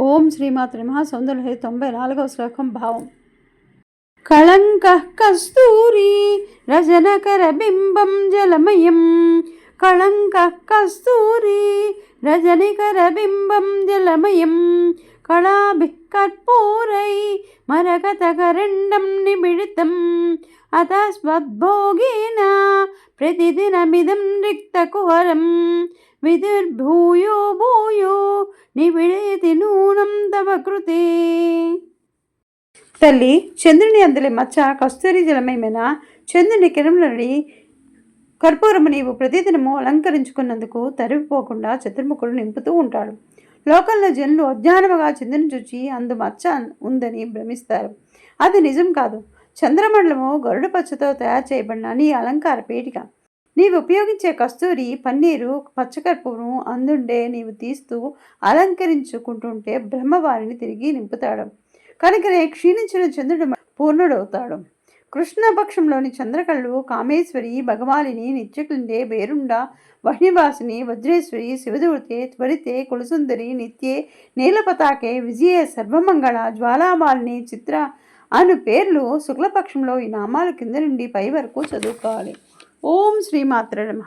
ఓం శ్రీమాత్రి మహా సౌందర్య తొంభై నాలుగవ శ్లోకం భావం. కళంక కస్తూరి రజనకర బింబం జలమయం. కళంక కస్తూరి రజనికర బింబం జలమయం. కళాభి కర్పూరై మరకతకరండం నిబిడితం అతస్వద్భోగేన ప్రతిదినమిదం రిక్తకుహరం విదుర్భూయో భూయో నివిడేతి నూనం తవ కృతే. తల్లి చంద్రుని అందలి మచ్చ కస్తూరి జలమయమైన చంద్రుని కిరణులని కర్పూరము నీవు ప్రతిదినము అలంకరించుకున్నందుకు తరిగిపోకుండా చతుర్ముఖుడు నింపుతూ ఉంటాడు. లోకంలో జనులు అజ్ఞానముగా చంద్రుని చూచి అందు మచ్చ ఉందని భ్రమిస్తారు. అది నిజం కాదు. చంద్రమండలము గరుడు పచ్చతో తయారు చేయబడిన నీ అలంకార పీఠిక. నీవు ఉపయోగించే కస్తూరి పన్నీరు పచ్చకర్పూరం అందుండే నీవు తీస్తూ అలంకరించుకుంటుంటే బ్రహ్మవారిని తిరిగి నింపుతాడు. కనుకనే క్షీణించిన చంద్రుడు పూర్ణుడవుతాడు. కృష్ణపక్షంలోని చంద్రకళ్ళు కామేశ్వరి భగవాలిని నిత్యకుండే బేరుండ వహ్నివాసిని వజ్రేశ్వరి శివదూర్తే త్వరితే కులసుందరి నిత్యే నీలపతాకే విజయ సర్వమంగళ జ్వాలామాలిని చిత్ర అను పేర్లు శుక్లపక్షంలో ఈ నామాల కింద నుండి పై వరకు చదువుకోవాలి. ఓం శ్రీమాత్ర నమ.